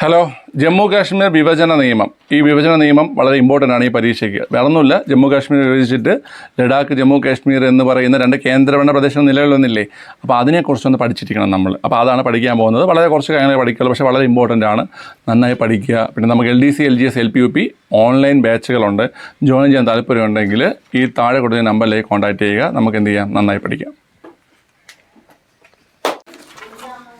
Hello Jammu Kashmir വിഭജന നിയമം. ഈ വിഭജന നിയമം വളരെ ഇമ്പോർട്ടന്റ് ആണ് ഈ പരീക്ഷയ്ക്ക്. വേറൊന്നുമില്ല ജമ്മു കാശ്മീർ വിഭജിച്ചിട്ട് ലഡാക്ക് ജമ്മു കാശ്മീർ എന്ന് പറയുന്ന രണ്ട് കേന്ദ്രഭരണ പ്രദേശം നിലവിലൊന്നില്ലേ? അപ്പോൾ അതിനെക്കുറിച്ചൊന്ന് പഠിച്ചിരിക്കണം നമ്മൾ. അപ്പോൾ അതാണ് പഠിക്കാൻ പോകുന്നത്. വളരെ കുറച്ച് കാര്യങ്ങൾ പഠിക്കുള്ളൂ പക്ഷേ വളരെ ഇമ്പോർട്ടന്റ് ആണ്. നന്നായി പഠിക്കുക. പിന്നെ നമുക്ക് L D C L G S L P U P online ബാച്ചുകളുണ്ട് join ചെയ്യാൻ താല്പര്യമുണ്ടെങ്കിൽ ഈ താഴെ കൊടുത്ത നമ്പറിലേക്ക് കോൺടാക്റ്റ് ചെയ്യുക. നമുക്ക് എന്ത് ചെയ്യാം? നന്നായി പഠിക്കാം.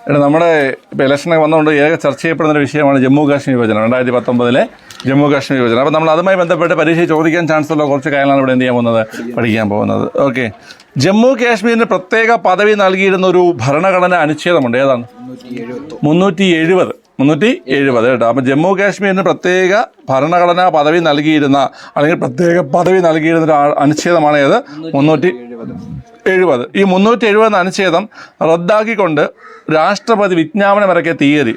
എടാ നമ്മുടെ ഇപ്പോൾ ഇലക്ഷനൊക്കെ വന്നുകൊണ്ട് ഏക ചർച്ച ചെയ്യപ്പെടുന്ന ഒരു വിഷയമാണ് ജമ്മു കാശ്മീർ വിഭജനം രണ്ടായിരത്തി പത്തൊമ്പതിലെ ജമ്മു കാശ്മീർ വിഭജനം. അപ്പോൾ നമ്മൾ അതുമായി ബന്ധപ്പെട്ട് പരീക്ഷ ചോദിക്കാൻ ചാൻസ് ഉള്ള കുറച്ച് കാര്യങ്ങളാണ് ഇവിടെ എന്ത് ചെയ്യാൻ പോകുന്നത്? പഠിക്കാൻ പോകുന്നത്. ഓക്കെ ജമ്മു കാശ്മീരിന് പ്രത്യേക പദവി നൽകിയിരുന്ന ഒരു ഭരണഘടന അനുച്ഛേദമുണ്ട്. ഏതാണ്? മുന്നൂറ്റി എഴുപത്. മുന്നൂറ്റി എഴുപത് കേട്ടോ. അപ്പം ജമ്മു കാശ്മീരിന് പ്രത്യേക ഭരണഘടനാ പദവി നൽകിയിരുന്ന അല്ലെങ്കിൽ പ്രത്യേക പദവി നൽകിയിരുന്ന ഒരു അനുച്ഛേദമാണ് ഏത്? മുന്നൂറ്റി എഴുപത് ഈ മുന്നൂറ്റി എഴുപത് അനുച്ഛേദം റദ്ദാക്കിക്കൊണ്ട് രാഷ്ട്രപതി വിജ്ഞാപനം ഇറക്കിയ തീയതി.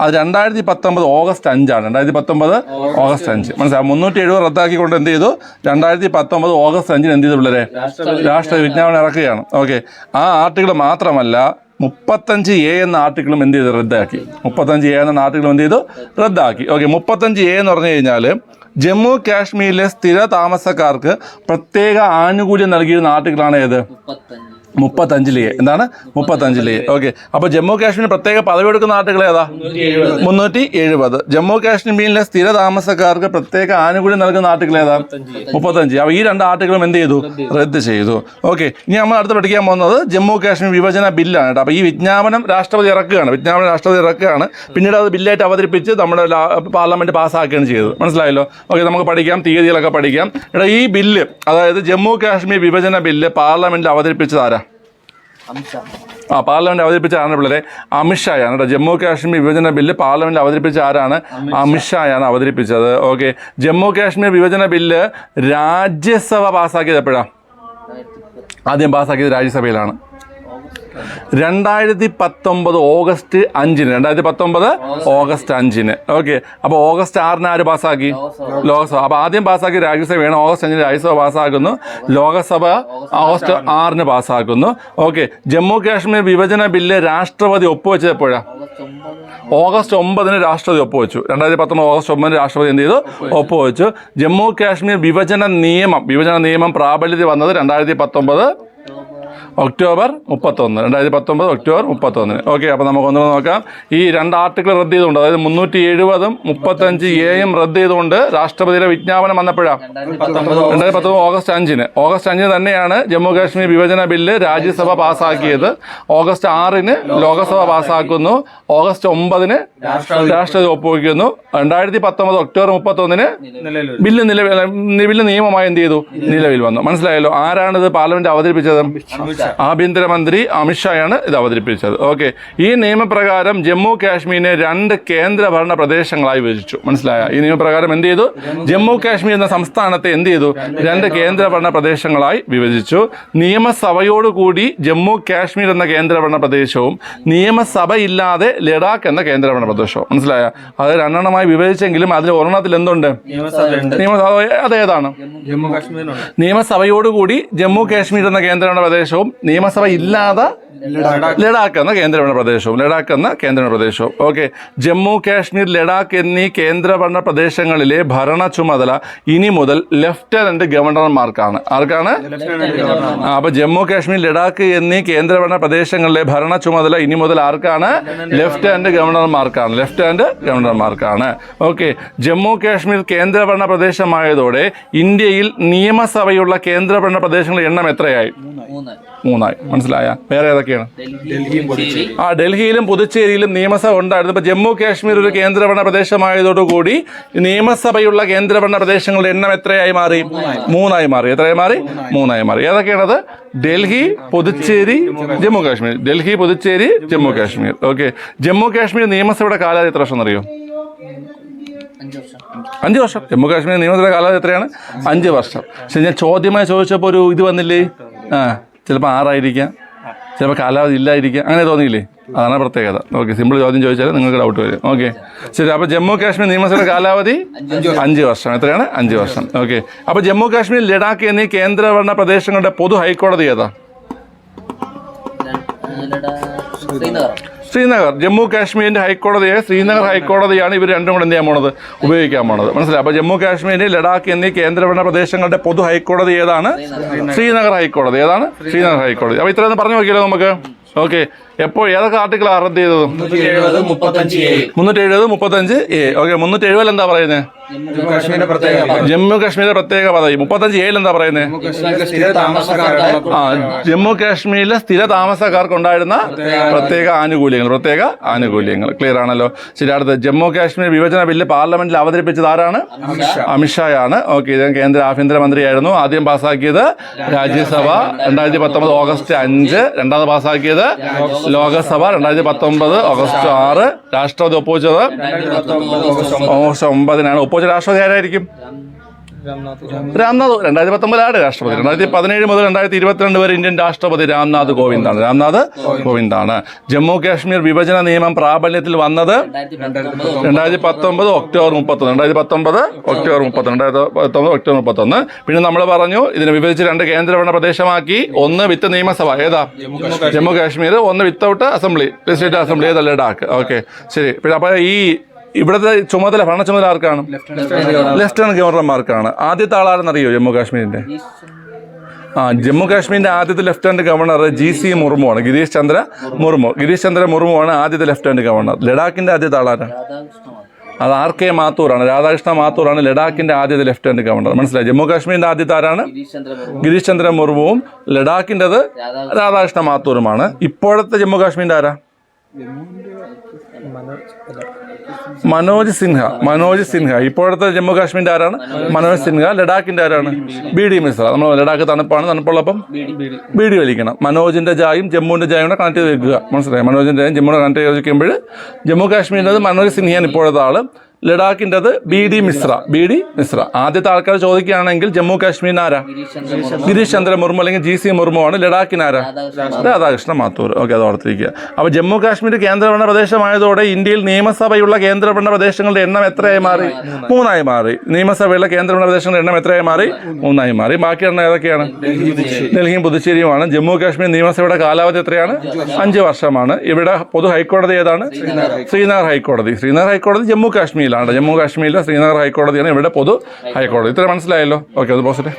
അത് രണ്ടായിരത്തി പത്തൊമ്പത് ഓഗസ്റ്റ് അഞ്ചാണ്. രണ്ടായിരത്തി പത്തൊമ്പത് ഓഗസ്റ്റ് അഞ്ച്. മനസ്സിലാവും മുന്നൂറ്റി എഴുപത് റദ്ദാക്കിക്കൊണ്ട് എന്ത് ചെയ്തു? രണ്ടായിരത്തി പത്തൊമ്പത് ഓഗസ്റ്റ് അഞ്ചിന് എന്ത് ചെയ്തു പിള്ളേരെ? രാഷ്ട്രപതി വിജ്ഞാപനം ഇറക്കുകയാണ്. ഓക്കെ. ആ ആർട്ടിക്കിൾ മാത്രമല്ല മുപ്പത്തഞ്ച് എ എന്ന ആർട്ടിക്കിളും എന്ത് ചെയ്തു? റദ്ദാക്കി. മുപ്പത്തഞ്ച് എ എന്ന ആർട്ടിക്കിളും എന്ത് ചെയ്തു? റദ്ദാക്കി. ഓക്കെ മുപ്പത്തഞ്ച് എ എന്ന് പറഞ്ഞു കഴിഞ്ഞാൽ ജമ്മു കാശ്മീരിലെ സ്ഥിര താമസക്കാർക്ക് പ്രത്യേക ആനുകൂല്യം നൽകിയിരുന്ന ആർട്ടിക്കിളാണ് ഏത്? മുപ്പത്തഞ്ചിലെ. എന്താണ്? മുപ്പത്തഞ്ചിലെ. ഓക്കെ. അപ്പോൾ ജമ്മു കാശ്മീർ പ്രത്യേക പദവി എടുക്കുന്ന ആർട്ടിക്കിൾ ഏതാ? മുന്നൂറ്റി എഴുപത്. ജമ്മു കാശ്മീരിലെ സ്ഥിര താമസക്കാർക്ക് പ്രത്യേക ആനുകൂല്യം നൽകുന്ന ആർട്ടിക്കിൾ ഏതാ? മുപ്പത്തഞ്ച്. അപ്പോൾ ഈ രണ്ട് ആർട്ടിക്കിളും എന്ത് ചെയ്തു? റദ്ദ് ചെയ്തു. ഓക്കെ. ഇനി നമ്മൾ അടുത്ത് പഠിക്കാൻ പോകുന്നത് ജമ്മു കാശ്മീർ വിഭജന ബില്ലാണ് കേട്ടോ. അപ്പോൾ ഈ വിജ്ഞാപനം രാഷ്ട്രപതി ഇറക്കുകയാണ്. വിജ്ഞാപനം രാഷ്ട്രപതി ഇറക്കുകയാണ്. പിന്നീട് അത് ബില്ലായിട്ട് അവതരിപ്പിച്ച് നമ്മുടെ പാർലമെന്റ് പാസ്സാക്കുകയാണ് ചെയ്തത്. മനസ്സിലായല്ലോ? ഓക്കെ നമുക്ക് പഠിക്കാം. തീയതികളൊക്കെ പഠിക്കാം. എടാ ഈ ബില്ല് അതായത് ജമ്മു കാശ്മീർ വിഭജന ബില്ല് പാർലമെന്റിൽ അവതരിപ്പിച്ചത് ആരാ? ആ പാർലമെന്റ് അവതരിപ്പിച്ച ആരാണ് പിള്ളേരെ? അമിത്ഷായാണ് കേട്ടോ. ജമ്മു കാശ്മീർ വിഭജന ബില്ല് പാർലമെന്റ് അവതരിപ്പിച്ച ആരാണ്? അമിത്ഷായാണ് അവതരിപ്പിച്ചത്. ഓക്കെ. ജമ്മു കാശ്മീർ വിഭജന ബില്ല് രാജ്യസഭ പാസ്സാക്കിയത് എപ്പോഴാണ് ആദ്യം പാസ്സാക്കിയത് രാജ്യസഭയിലാണ്. രണ്ടായിരത്തി പത്തൊമ്പത് ഓഗസ്റ്റ് അഞ്ചിന്. രണ്ടായിരത്തി പത്തൊമ്പത് ഓഗസ്റ്റ് അഞ്ചിന്. ഓക്കെ. അപ്പോൾ ഓഗസ്റ്റ് ആറിന് ആര് പാസ്സാക്കി? ലോകസഭ. അപ്പോൾ ആദ്യം പാസ്സാക്കി വേണം. ഓഗസ്റ്റ് അഞ്ചിന് രാജ്യസഭ പാസ്സാക്കുന്നു ലോകസഭ ഓഗസ്റ്റ് ആറിന് പാസ്സാക്കുന്നു ഓക്കെ. ജമ്മു കാശ്മീർ വിഭജന ബില്ല് രാഷ്ട്രപതി ഒപ്പുവെച്ചത് എപ്പോഴാണ് ഓഗസ്റ്റ് ഒമ്പതിന് രാഷ്ട്രപതി ഒപ്പുവെച്ചു. രണ്ടായിരത്തി പത്തൊമ്പത് ഓഗസ്റ്റ് ഒമ്പതിന് രാഷ്ട്രപതി എന്ത് ചെയ്തു? ഒപ്പുവെച്ചു. ജമ്മു കാശ്മീർ വിഭജന നിയമം വിഭജന നിയമം പ്രാബല്യത്തിൽ വന്നത് രണ്ടായിരത്തി പത്തൊമ്പത് ഒക്ടോബർ മുപ്പത്തൊന്ന് രണ്ടായിരത്തി പത്തൊമ്പത് ഒക്ടോബർ മുപ്പത്തൊന്നിന്. ഓക്കെ അപ്പോൾ നമുക്ക് ഒന്നുകൂടെ നോക്കാം. ഈ രണ്ട് ആർട്ടിക്കിൾ റദ്ദ് ചെയ്തുകൊണ്ട് അതായത് മുന്നൂറ്റി എഴുപതും മുപ്പത്തഞ്ച് എയും റദ്ദ് ചെയ്തുകൊണ്ട് രാഷ്ട്രപതിയുടെ വിജ്ഞാപനം വന്നപ്പോഴാണ് രണ്ടായിരത്തി പത്തൊമ്പത് ഓഗസ്റ്റ് അഞ്ചിന്. ഓഗസ്റ്റ് അഞ്ചിന് തന്നെയാണ് ജമ്മു കാശ്മീർ വിഭജന ബില്ല് രാജ്യസഭ പാസ്സാക്കിയത്. ഓഗസ്റ്റ് ആറിന് ലോകസഭ പാസ്സാക്കുന്നു. ഓഗസ്റ്റ് ഒമ്പതിന് രാഷ്ട്രപതി ഒപ്പുവയ്ക്കുന്നു രണ്ടായിരത്തി പത്തൊമ്പത് ഒക്ടോബർ മുപ്പത്തൊന്നിന് ബില്ല് നിലവിൽ ബില്ല് നിയമമായി എന്ത് ചെയ്തു? നിലവിൽ വന്നു. മനസ്സിലായല്ലോ? ആരാണിത് പാർലമെന്റ് അവതരിപ്പിച്ചത്? ആഭ്യന്തരമന്ത്രി അമിത്ഷായാണ് ഇത് അവതരിപ്പിച്ചത്. ഓക്കെ ഈ നിയമപ്രകാരം ജമ്മു കാശ്മീരിനെ രണ്ട് കേന്ദ്രഭരണ പ്രദേശങ്ങളായി വിഭജിച്ചു. മനസ്സിലായ? ഈ നിയമപ്രകാരം എന്ത് ചെയ്തു? ജമ്മു കാശ്മീർ എന്ന സംസ്ഥാനത്തെ എന്ത് ചെയ്തു? രണ്ട് കേന്ദ്രഭരണ പ്രദേശങ്ങളായി വിഭജിച്ചു. നിയമസഭയോടുകൂടി ജമ്മു കാശ്മീർ എന്ന കേന്ദ്രഭരണ പ്രദേശവും നിയമസഭ ഇല്ലാതെ ലഡാക്ക് എന്ന കേന്ദ്രഭരണ പ്രദേശവും. മനസ്സിലായ? അത് രണ്ടെണ്ണമായി വിഭജിച്ചെങ്കിലും അതിൽ ഒരെണ്ണത്തിൽ എന്തുണ്ട്? നിയമസഭ അതേതാണ് നിയമസഭയോടുകൂടി ജമ്മു കാശ്മീർ എന്ന കേന്ദ്രഭരണ പ്രദേശവും നിയമസഭ ഇല്ലാതെ ലഡാക്ക് എന്ന കേന്ദ്രഭരണ പ്രദേശവും ലഡാക്ക് എന്ന കേന്ദ്രഭരണ പ്രദേശവും. ഓക്കെ ജമ്മു കാശ്മീർ ലഡാക്ക് എന്നീ കേന്ദ്രഭരണ പ്രദേശങ്ങളിലെ ഭരണ ചുമതല ഇനി മുതൽ ലഫ്റ്റനന്റ് ഗവർണർമാർക്കാണ്. ആർക്കാണ്? അപ്പൊ ജമ്മു കാശ്മീർ ലഡാക്ക് എന്നീ കേന്ദ്രഭരണ പ്രദേശങ്ങളിലെ ഭരണ ചുമതല ഇനി മുതൽ ആർക്കാണ്? ലഫ്റ്റനന്റ് ഗവർണർമാർക്കാണ്. ലഫ്റ്റനന്റ് ഗവർണർമാർക്കാണ്. ഓക്കെ ജമ്മു കാശ്മീർ കേന്ദ്രഭരണ പ്രദേശമായതോടെ ഇന്ത്യയിൽ നിയമസഭയുള്ള കേന്ദ്രഭരണ പ്രദേശങ്ങളുടെ എണ്ണം എത്രയായി? മൂന്നായി. മനസ്സിലായ? വേറെ ഏതൊക്കെയാണ്? ആ ഡൽഹിയിലും പുതുച്ചേരിയിലും നിയമസഭ ഉണ്ടായിരുന്നു. ഇപ്പൊ ജമ്മു കാശ്മീർ ഒരു കേന്ദ്രഭരണ പ്രദേശമായതോടുകൂടി നിയമസഭയുള്ള കേന്ദ്രഭരണ പ്രദേശങ്ങളുടെ എണ്ണം എത്രയായി മാറി? മൂന്നായി മാറി. എത്രയായി മാറി? മൂന്നായി മാറി. ഏതൊക്കെയാണത്? ഡൽഹി പുതുച്ചേരി ജമ്മു കാശ്മീർ. ഡൽഹി പുതുച്ചേരി ജമ്മു കാശ്മീർ. ഓക്കെ. ജമ്മു കാശ്മീർ നിയമസഭയുടെ കാലാവധി എത്ര വർഷം അറിയോ അഞ്ച് വർഷം. അഞ്ച് വർഷം. ജമ്മു കാശ്മീർ നിയമസഭയുടെ കാലാവധി എത്രയാണ്? അഞ്ച് വർഷം. പക്ഷെ ഞാൻ ചോദ്യമായി ചോദിച്ചപ്പോൾ ഒരു ഇത് വന്നില്ലേ? ആ. ചിലപ്പോൾ ആറായിരിക്കാം. ചിലപ്പോൾ കാലാവധി ഇല്ലായിരിക്കാം. അങ്ങനെ തോന്നിയില്ലേ? അതാണ് പ്രത്യേകത. ഓക്കെ സിമ്പിൾ ചോദ്യം ചോദിച്ചാൽ നിങ്ങൾക്ക് ഡൗട്ട് വരും. ഓക്കെ. ശരി അപ്പോൾ ജമ്മു കാശ്മീർ നിയമസഭയുടെ കാലാവധി അഞ്ച് വർഷം. എത്രയാണ്? അഞ്ച് വർഷം. ഓക്കെ. അപ്പോൾ ജമ്മു കാശ്മീർ ലഡാക്ക് എന്നീ കേന്ദ്രഭരണ പ്രദേശങ്ങളുടെ പൊതു ഹൈക്കോടതി ഏതാ? ശ്രീനഗർ ജമ്മു കാശ്മീരിന്റെ ഹൈക്കോടതിയെ ശ്രീനഗർ ഹൈക്കോടതിയാണ് ഇവർ രണ്ടും കൂടെ എന്ത് ചെയ്യാൻ പോണത്? ഉപയോഗിക്കാൻ പോണത്. മനസ്സിലായി? അപ്പോൾ ജമ്മു കാശ്മീർ ലഡാക്ക് എന്നീ കേന്ദ്രഭരണ പ്രദേശങ്ങളുടെ പൊതു ഹൈക്കോടതി ഏതാണ്? ശ്രീനഗർ. ഹൈക്കോടതി. ഏതാണ്? ശ്രീനഗർ ഹൈക്കോടതി. അപ്പോൾ ഇത്രയൊന്നും പറഞ്ഞു നോക്കിയല്ലോ നമുക്ക്. ഓക്കെ. എപ്പോൾ ഏതൊക്കെ ആർട്ടിക്കിൾ റദ്ദ് ചെയ്തത്? മുന്നൂറ്റി എഴുപത് മുപ്പത്തഞ്ച് എ ഓക്കെ മുന്നൂറ്റി എഴുപതിൽ എന്താ പറയുന്നത് ജമ്മു കാശ്മീരിലെ പ്രത്യേക പദവി. മുപ്പത്തഞ്ച് എയിൽ എന്താ പറയുന്നത് ആ ജമ്മു കാശ്മീരിലെ സ്ഥിര താമസക്കാർക്ക് ഉണ്ടായിരുന്ന പ്രത്യേക ആനുകൂല്യങ്ങൾ പ്രത്യേക ആനുകൂല്യങ്ങൾ. ക്ലിയർ ആണല്ലോ? ശരി അടുത്ത ജമ്മു കാശ്മീർ വിഭജന ബില്ല് പാർലമെന്റിൽ അവതരിപ്പിച്ചത് ആരാണ്? അമിത്ഷായാണ്. ഓക്കെ ഇത് കേന്ദ്ര ആഭ്യന്തരമന്ത്രിയായിരുന്നു. ആദ്യം പാസ്സാക്കിയത് രാജ്യസഭ രണ്ടായിരത്തി പത്തൊമ്പത് ഓഗസ്റ്റ് അഞ്ച്. രണ്ടാമത് പാസ്സാക്കിയത് ലോകസഭ രണ്ടായിരത്തി പത്തൊമ്പത് ഓഗസ്റ്റ് ആറ് രാഷ്ട്രപതി ഒപ്പുവെച്ചത് ഓഗസ്റ്റ് ഒമ്പതിനാണ്. ഒപ്പുവെച്ച രാഷ്ട്രപതി ആരായിരിക്കും? രാംനാഥ്. രണ്ടായിരത്തി പത്തൊമ്പതിലാണ് രാഷ്ട്രപതി. രണ്ടായിരത്തി പതിനേഴ് മുതൽ രണ്ടായിരത്തി ഇരുപത്തിരണ്ട് വരെ ഇന്ത്യൻ രാഷ്ട്രപതി രാംനാഥ് കോവിന്ദാണ്. രാംനാഥ് കോവിന്ദാണ്. ജമ്മു കാശ്മീർ വിഭജന നിയമം പ്രാബല്യത്തിൽ വന്നത് രണ്ടായിരത്തി പത്തൊമ്പത് ഒക്ടോബർ മുപ്പത്തൊന്ന്. രണ്ടായിരത്തി പത്തൊമ്പത് ഒക്ടോബർ മുപ്പത്തൊന്ന്. രണ്ടായിരത്തി പത്തൊമ്പത് ഒക്ടോബർ മുപ്പത്തൊന്ന്. പിന്നെ നമ്മൾ പറഞ്ഞു ഇതിനെ വിഭജിച്ച് രണ്ട് കേന്ദ്രഭരണ പ്രദേശമാക്കി ഒന്ന് വിത്ത് നിയമസഭ. ഏതാ? ജമ്മു കാശ്മീർ. ഒന്ന് വിത്തൗട്ട് അസംബ്ലി സ്റ്റേറ്റ് അസംബ്ലി ഏതല്ല ഡാക്ക്. ഓക്കെ. ശരി. പിന്നെ അപ്പോൾ ഈ ഇവിടുത്തെ ചുമതല ഭരണ ചുമതല ആർക്കാണ്? ലെഫ്റ്റനന്റ് ഗവർണർമാർക്കാണ് ആദ്യത്തെ അറിയോ ജമ്മു കാശ്മീരിന്റെ ആ ജമ്മു കാശ്മീരിന്റെ ആദ്യത്തെ lieutenant governor G C Murmu ആണ് ഗിരീഷ് ചന്ദ്ര മുർമു. ഗിരീഷ് ചന്ദ്ര മുർമു ആണ് ആദ്യത്തെ ലെഫ്റ്റനന്റ് ഗവർണർ ലഡാക്കിന്റെ ആദ്യത്തെ ആളാരാണ് അത് ആർ കെ മാത്തൂറാണ്. രാധാകൃഷ്ണ മാത്തൂറാണ് ലഡാക്കിന്റെ ആദ്യത്തെ ലെഫ്റ്റനന്റ് ഗവർണർ മനസ്സിലായി? ജമ്മു കാശ്മീരിന്റെ ആദ്യത്തെ ആരാണ്? ഗിരീഷ് ചന്ദ്ര മുർമുവും ലഡാക്കിന്റെത് രാധാകൃഷ്ണ മാത്തൂറുമാണ്. ഇപ്പോഴത്തെ ജമ്മു കാശ്മീരിന്റെ ആരാ? മനോജ് സിൻഹ മനോജ് സിൻഹ. ഇപ്പോഴത്തെ ജമ്മു കാശ്മീരിന്റെ ആരാണ്? മനോജ് സിൻഹ. ലഡാക്കിന്റെ ആരാണ്? ബി ഡി മിശ്ര നമ്മൾ ലഡാക്ക് തണുപ്പാണ് തണുപ്പുള്ളപ്പം ബി ഡി വലിക്കണം. മനോജിന്റെ ജായും ജമ്മുവിന്റെ ജായും കൂടെ കണക്ട് ചെയ്ത് വെക്കുക. മനസ്സിലായി? മനോജിന്റെ ജായും ജമ്മുവിനെ കണക്ട് ചെയ്ത് വെക്കുമ്പോൾ ജമ്മു കാശ്മീരിന്റെ മനോജ് സിൻഹയാണ് ഇപ്പോഴത്തെ ആൾ. ലഡാക്കിന്റെത് B D Mishra. B D Mishra. ആദ്യത്തെ ആൾക്കാർ ചോദിക്കുകയാണെങ്കിൽ ജമ്മു കാശ്മീരിന് ആരാ? ഗിരീഷ് ചന്ദ്ര മുർമു. അല്ലെങ്കിൽ ജി സി മുർമു ആണ്. ലഡാക്കിന് ആരാ? രാധാകൃഷ്ണ മാത്തൂർ. ഓക്കെ അത് ഓർത്തിരിക്കുക. അപ്പോൾ ജമ്മു കാശ്മീർ കേന്ദ്രഭരണ പ്രദേശമായതോടെ ഇന്ത്യയിൽ നിയമസഭയുള്ള കേന്ദ്രഭരണ പ്രദേശങ്ങളുടെ എണ്ണം എത്രയായി മാറി? മൂന്നായി മാറി. നിയമസഭയുള്ള കേന്ദ്രഭരണ പ്രദേശങ്ങളുടെ എണ്ണം എത്രയായി മാറി? മൂന്നായി മാറി. ബാക്കി എണ്ണം ഏതൊക്കെയാണ്? ഡൽഹിയും പുതുച്ചേരിയുമാണ്. ജമ്മു കാശ്മീർ നിയമസഭയുടെ കാലാവധി എത്രയാണ്? അഞ്ച് വർഷമാണ്. ഇവിടെ പൊതു ഹൈക്കോടതി ഏതാണ്? ശ്രീനഗർ ഹൈക്കോടതി. ശ്രീനഗർ ഹൈക്കോടതി. ജമ്മു കാശ്മീരിലാണ്. ജമ്മു കാശ്മീരിലെ ശ്രീനഗർ ഹൈക്കോടതിയാണ് ഇവിടെ പൊതു ഹൈക്കോടതി. ഇത്ര മനസ്സിലായല്ലോ? ഓക്കെ അത് പോസിറ്റീവ്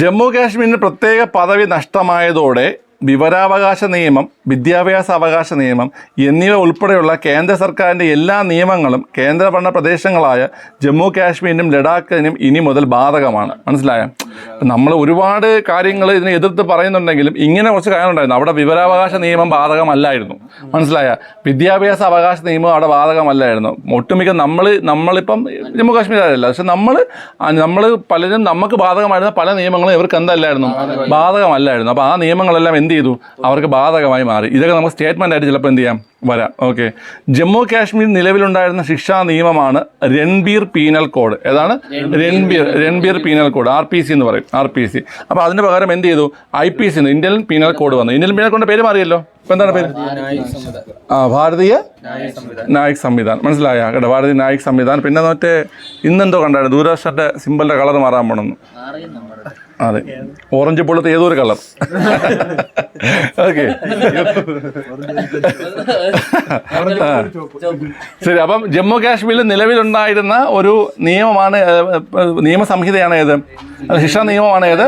ജമ്മു കാശ്മീരിന് പ്രത്യേക പദവി നഷ്ടമായതോടെ വിവരാവകാശ നിയമം വിദ്യാഭ്യാസ അവകാശ നിയമം എന്നിവ ഉൾപ്പെടെയുള്ള കേന്ദ്ര സർക്കാരിന്റെ എല്ലാ നിയമങ്ങളും കേന്ദ്രഭരണ പ്രദേശങ്ങളായ ജമ്മു കാശ്മീരിനും ലഡാക്കിനും ഇനി മുതൽ ബാധകമാണ്. മനസ്സിലായ? നമ്മൾ ഒരുപാട് കാര്യങ്ങൾ ഇതിനെ എതിർത്ത് പറയുന്നുണ്ടെങ്കിലും ഇങ്ങനെ കുറച്ച് കാര്യങ്ങളുണ്ടായിരുന്നു. അവിടെ വിവരാവകാശ നിയമം ബാധകമല്ലായിരുന്നു. മനസ്സിലായ? വിദ്യാഭ്യാസ അവകാശ നിയമം അവിടെ ബാധകമല്ലായിരുന്നു. ഒട്ടുമിക്ക നമ്മൾ നമ്മളിപ്പം ജമ്മു കാശ്മീരല്ല പക്ഷെ നമ്മൾ നമ്മൾ പലരും നമുക്ക് ബാധകമായിരുന്ന പല നിയമങ്ങളും ഇവർക്ക് എന്തല്ലായിരുന്നു? ബാധകമല്ലായിരുന്നു. അപ്പോൾ ആ നിയമങ്ങളെല്ലാം എന്ത് ചെയ്തു അവർക്ക് ബാധകമായി മാറി. ഇതൊക്കെ നമുക്ക് സ്റ്റേറ്റ്മെന്റ് ആയിട്ട് ചിലപ്പോൾ എന്ത് ചെയ്യാം വരാം. ഓക്കെ ജമ്മു കാശ്മീർ നിലവിലുണ്ടായിരുന്ന ശിക്ഷാ നിയമമാണ് രൺബീർ പീനൽ കോഡ്. ഏതാണ്? Ranbir Ranbir penal code. R P C എന്ന് പറയും. ആർ പി സി അപ്പോൾ അതിന് പകരം എന്ത് ചെയ്തു I P C Indian penal code വന്നു. ഇന്ത്യൻ പീനൽ കോഡിന്റെ പേര് മാറിയല്ലോ? ഇപ്പം എന്താണ് പേര്? ആ ഭാരതീയ നായിക് സംവിധാൻ മനസ്സിലായ? കേട്ടോ ഭാരതീയ നായിക് സംവിധാൻ പിന്നെ മറ്റേ ഇന്നെന്തോ കണ്ടായിരുന്നു? ദൂരദർശന്റെ സിമ്പിളിന്റെ കളർ മാറാൻ പോണെന്ന്. അതെ. ഓറഞ്ച് പോലത്തെ ഏതൊരു ഒരു കളർ? ഓക്കെ. ശരി അപ്പം ജമ്മു കാശ്മീരിൽ നിലവിലുണ്ടായിരുന്ന ഒരു നിയമമാണ് നിയമസംഹിതയാണ് ഏത്? ശിക്ഷാ നിയമമാണ് ഏത്?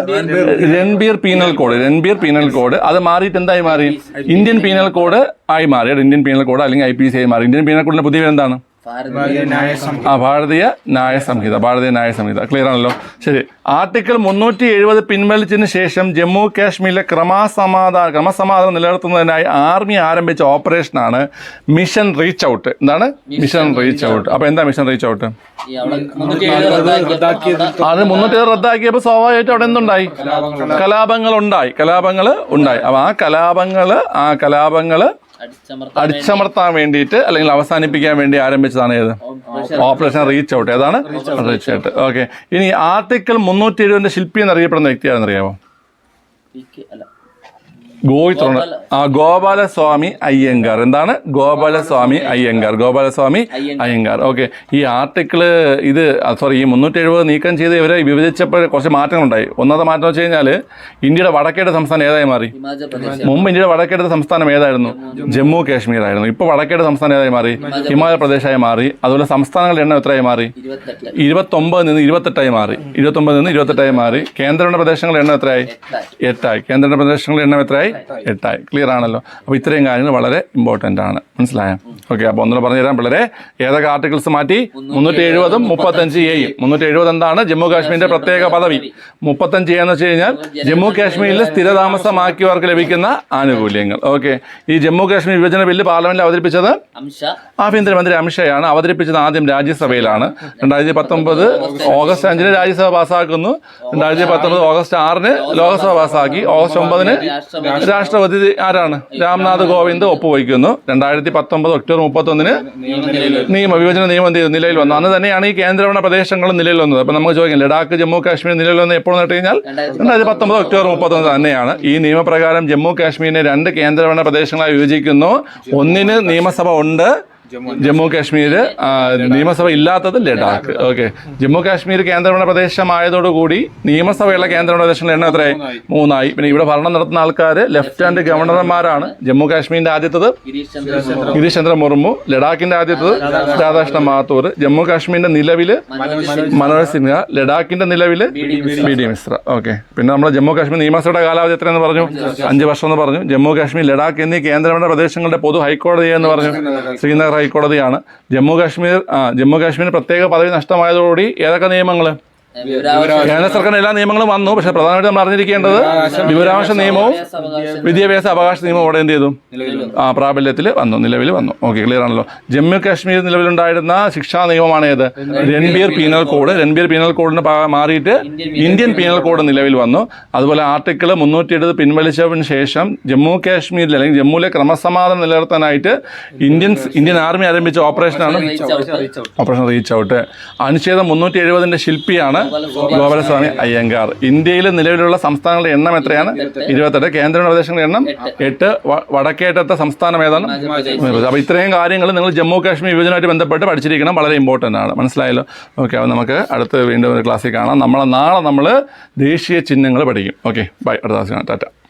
Ranbir penal. Code. Ranbir penal code. അത് മാറിയിട്ട് എന്തായി മാറി? ഇന്ത്യൻ പീനൽ കോഡ് ആയി മാറി. ഇന്ത്യൻ പീനൽ കോഡ് അല്ലെങ്കിൽ ഐ പി സി ആയി മാറി. ഇന്ത്യൻ പീനൽ കോഡിന്റെ പുതിയ എന്താണ് ആ ഭാരതീയ ന്യായ സംഹിത ഭാരതീയ ന്യായ സംഹിത. ക്ലിയർ ആണല്ലോ? ശരി. ആർട്ടിക്കിൾ മുന്നൂറ്റി എഴുപത് പിൻവലിച്ചതിന് ശേഷം ജമ്മു കാശ്മീരിലെ ക്രമസമാധാന ക്രമസമാധാനം നിലനിർത്തുന്നതിനായി ആർമി ആരംഭിച്ച ഓപ്പറേഷനാണ് മിഷൻ റീച്ച് ഔട്ട്. എന്താണ്? Mission reach out. അപ്പൊ എന്താ മിഷൻ റീച്ച് ഔട്ട്? അത് മുന്നൂറ്റി ഏഴ് റദ്ദാക്കിയപ്പോൾ സ്വാഭാവികമായിട്ട് അവിടെ എന്തുണ്ടായി? കലാപങ്ങൾ ഉണ്ടായി കലാപങ്ങൾ ഉണ്ടായി. അപ്പൊ ആ കലാപങ്ങൾ ആ കലാപങ്ങൾ അടിച്ചമർത്താൻ വേണ്ടിയിട്ട് അല്ലെങ്കിൽ അവസാനിപ്പിക്കാൻ വേണ്ടി ആരംഭിച്ചതാണ് ഏത്? Operation reach out. ഏതാണ്? Reach out. ഓക്കെ. ഇനി ആർട്ടിക്കിൾ മുന്നൂറ്റി എഴുപതിന്റെ ശില്പി എന്നറിയപ്പെടുന്ന വ്യക്തി ആണെന്നറിയാമോ ഗോയിത്രോണ ആ ഗോപാലസ്വാമി അയ്യങ്കാർ. എന്താണ്? ഗോപാലസ്വാമി അയ്യങ്കാർ. ഗോപാലസ്വാമി അയ്യങ്കാർ. ഓക്കെ. ഈ ആർട്ടിക്കിൾ ഇത് സോറി ഈ മുന്നൂറ്റി എഴുപത് നീക്കം ചെയ്ത് ഇവരെ വിഭജിച്ചപ്പോൾ കുറച്ച് മാറ്റങ്ങളുണ്ടായി. ഒന്നാമത്തെ മാറ്റം വെച്ച് കഴിഞ്ഞാൽ ഇന്ത്യയുടെ വടക്കേടെ സംസ്ഥാനം ഏതായി മാറി? മുമ്പ് ഇന്ത്യയുടെ വടക്കേട സംസ്ഥാനം ഏതായിരുന്നു? ജമ്മു. കാശ്മീർ ആയിരുന്നു. ഇപ്പോൾ വടക്കേടെ സംസ്ഥാനം ഏതായി മാറി? ഹിമാചൽ പ്രദേശായി മാറി. അതുപോലെ സംസ്ഥാനങ്ങളുടെ എണ്ണം എത്രയായി മാറി? ഇരുപത്തൊമ്പത് നിന്ന് ഇരുപത്തെട്ടായി മാറി. ഇരുപത്തൊമ്പത് നിന്ന് ഇരുപത്തെട്ടായി മാറി. കേന്ദ്രഭരണ പ്രദേശങ്ങളുടെ എണ്ണം എത്രയായി? എട്ടായി. എട്ടായി. കേന്ദ്രഭരണ പ്രദേശങ്ങളുടെ എണ്ണം എത്രയായി? എട്ടായി. ക്ലിയർ ആണല്ലോ. അപ്പോൾ ഇത്രയും കാര്യങ്ങൾ വളരെ ഇമ്പോർട്ടന്റ് ആണ്. മനസ്സിലായോ? ഓക്കെ അപ്പോൾ ഒന്നുകൂടെ പറഞ്ഞു തരാം പിള്ളേരെ. ഏതൊക്കെ ആർട്ടിക്കിൾസ് മാറ്റി? മുന്നൂറ്റി എഴുപതും മുപ്പത്തഞ്ച് എയും മുന്നൂറ്റി എഴുപത് എന്താണ്? ജമ്മു കാശ്മീരിന്റെ പ്രത്യേക പദവി. മുപ്പത്തഞ്ച് എന്ന് വെച്ച് കഴിഞ്ഞാൽ ജമ്മു കാശ്മീരിൽ സ്ഥിരതാമസമാക്കിയവർക്ക് ലഭിക്കുന്ന ആനുകൂല്യങ്ങൾ. ഓക്കെ ഈ ജമ്മു കാശ്മീർ വിഭജന ബില്ല് പാർലമെന്റിൽ അവതരിപ്പിച്ചത് ആഭ്യന്തരമന്ത്രി അമിത്ഷായാണ്. അവതരിപ്പിച്ചത് ആദ്യം രാജ്യസഭയിലാണ്. രണ്ടായിരത്തി പത്തൊമ്പത് ഓഗസ്റ്റ് അഞ്ചിന് രാജ്യസഭ പാസ്സാക്കുന്നു രണ്ടായിരത്തി പത്തൊമ്പത് ഓഗസ്റ്റ് ആറിന് ലോക്സഭ പാസ്സാക്കി ഓഗസ്റ്റ് ഒമ്പതിന് രാഷ്ട്രപതി ആരാണ്? രാംനാഥ് കോവിന്ദ് ഒപ്പുവയ്ക്കുന്നു രണ്ടായിരത്തി പത്തൊമ്പത് ഒക്ടോബർ മുപ്പത്തൊന്നിന് നിയമ വിഭജന നിയമം നിലയിൽ വന്നു. അന്ന് തന്നെയാണ് ഈ കേന്ദ്രഭരണ പ്രദേശങ്ങളും നിലയിൽ വന്നത്. അപ്പം നമുക്ക് ചോദിക്കാം ലഡാക്ക് ജമ്മു കാശ്മീർ നിലയിൽ വന്നത് എപ്പോൾ നട്ട് കഴിഞ്ഞാൽ? രണ്ടായിരത്തി പത്തൊമ്പത് ഒക്ടോബർ മുപ്പത്തൊന്ന് തന്നെയാണ്. ഈ നിയമപ്രകാരം ജമ്മു കാശ്മീരിനെ രണ്ട് കേന്ദ്രഭരണ പ്രദേശങ്ങളായി വിഭജിക്കുന്നു. ഒന്നിന് നിയമസഭ ഉണ്ട് ജമ്മു കാശ്മീർ നിയമസഭ ഇല്ലാത്തത് ലഡാക്ക് ഓക്കെ ജമ്മു കാശ്മീർ കേന്ദ്രഭരണ പ്രദേശമായതോടുകൂടി നിയമസഭയുള്ള കേന്ദ്രഭരണ പ്രദേശങ്ങളുടെ എണ്ണം എത്രയായി മൂന്നായി പിന്നെ ഇവിടെ ഭരണം നടത്തുന്ന ആൾക്കാർ ലെഫ്റ്റ് ഹാൻഡ് ഗവർണർമാരാണ് ജമ്മു കാശ്മീരിന്റെ ആദ്യത്തത് ഗിരീഷ് ചന്ദ്ര മുർമു ലഡാക്കിന്റെ ആദ്യത്തത് രാധാകൃഷ്ണ മാത്തൂർ ജമ്മു കാശ്മീരിന്റെ നിലവിൽ മനോജ് സിൻഹ ലഡാക്കിന്റെ നിലവിൽ ബി ഡി മിശ്ര ഓക്കെ പിന്നെ നമ്മുടെ ജമ്മു കാശ്മീർ നിയമസഭയുടെ കാലാവധി എത്രയെന്ന് പറഞ്ഞു അഞ്ച് വർഷം എന്ന് പറഞ്ഞു ജമ്മു കാശ്മീർ ലഡാക്ക് എന്നീ കേന്ദ്രഭരണ പ്രദേശങ്ങളുടെ പൊതു ഹൈക്കോടതി എന്ന് പറഞ്ഞു ശ്രീനഗർ ഹൈക്കോടതിയാണ്. ജമ്മു കാശ്മീർ ജമ്മു കാശ്മീരിന് പ്രത്യേക പദവി നഷ്ടമായതോടുകൂടി ഏതൊക്കെ നിയമങ്ങൾ കേന്ദ്ര സർക്കാരിന്റെ എല്ലാ നിയമങ്ങളും വന്നു. പക്ഷെ പ്രധാനമായിട്ട് നമ്മൾ അറിഞ്ഞിരിക്കേണ്ടത് വിവരാവകാശ നിയമവും വിദ്യാഭ്യാസ അവകാശ നിയമവും. അവിടെ എന്ത് ചെയ്തു? ആ പ്രാബല്യത്തിൽ വന്നു. നിലവിൽ വന്നു. ഓക്കെ ക്ലിയർ ആണല്ലോ. ജമ്മു കാശ്മീർ നിലവിലുണ്ടായിരുന്ന ശിക്ഷാ നിയമമാണ് ഏത്? Ranbir penal code. Ranbir penal കോഡിന് മാറിയിട്ട് ഇന്ത്യൻ പീനൽ കോഡ്. നിലവിൽ വന്നു. അതുപോലെ ആർട്ടിക്കിൾ മുന്നൂറ്റി എഴുപത് പിൻവലിച്ചതിന് ശേഷം ജമ്മു കാശ്മീരിൽ അല്ലെങ്കിൽ ജമ്മുവിലെ ക്രമസമാധാനം നിലനിർത്താനായിട്ട് ഇന്ത്യൻ ഇന്ത്യൻ ആർമി ആരംഭിച്ച ഓപ്പറേഷനാണ് ഓപ്പറേഷൻ റീച്ച് ഔട്ട്. അനുച്ഛേദം മുന്നൂറ്റി എഴുപതിന്റെ ശില്പിയാണ് ഗോപാലസ്വാമി. അയ്യങ്കാർ. ഇന്ത്യയിൽ നിലവിലുള്ള സംസ്ഥാനങ്ങളുടെ എണ്ണം എത്രയാണ്? ഇരുപത്തെട്ട്. കേന്ദ്ര പ്രദേശങ്ങളുടെ എണ്ണം എട്ട്. വടക്കേറ്റത്തെ സംസ്ഥാനം ഏതാണ്? അപ്പോൾ ഇത്രയും കാര്യങ്ങൾ നിങ്ങൾ ജമ്മു കാശ്മീർ വിഭജനമായിട്ട് ബന്ധപ്പെട്ട് പഠിച്ചിരിക്കണം. വളരെ ഇമ്പോർട്ടന്റ് ആണ്. മനസ്സിലായല്ലോ? ഓക്കെ അപ്പോൾ നമുക്ക് അടുത്ത് വീണ്ടും ഒരു ക്ലാസ്സിൽ കാണാം. നമ്മളെ നാളെ നമ്മൾ ദേശീയ ചിഹ്നങ്ങൾ പഠിക്കും. ഓക്കെ ബൈ അടുത്ത ക്ലാസ്സിൽ കാണാം. ടാറ്റ.